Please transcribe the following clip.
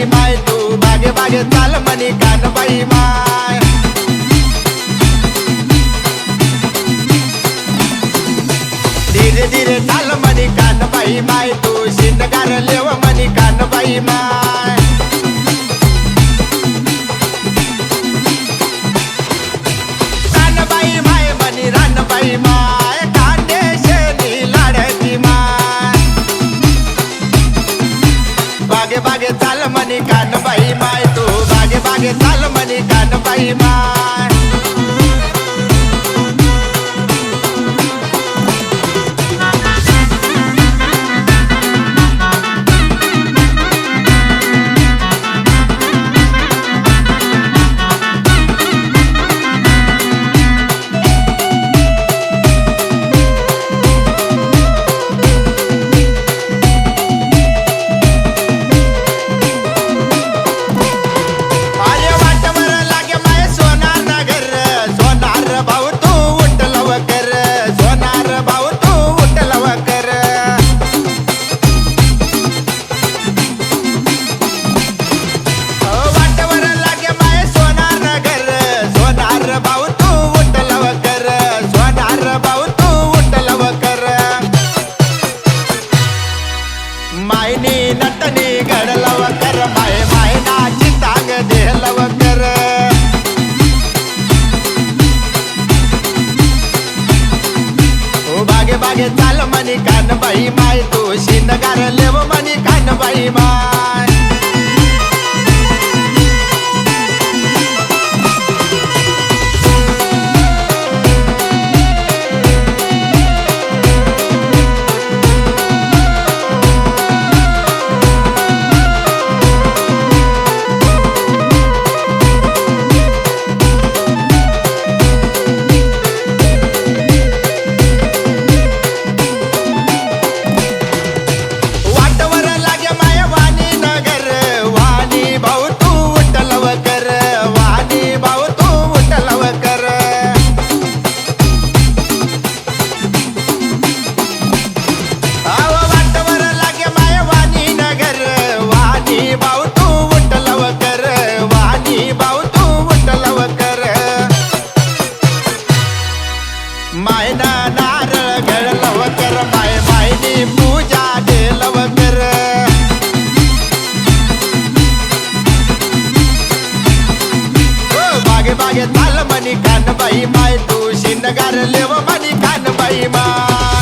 बागे चाल मनी कानबाई माय. धीरे धीरे चाल मनी कानबाई माय तू शिंदगार लेव मनी कानबाई माय. कानबाई मागे बागे बागे चाल मनी कानबाई माय तू शिंदगार लेव मनी कानबाई माय. मायना नारळ गळलव कर माय मायनी पूजा देलव कर. ओ बागे बागे चाल मनी कानबाई माय तू शिंदगार लेव मनी कानबाई माय.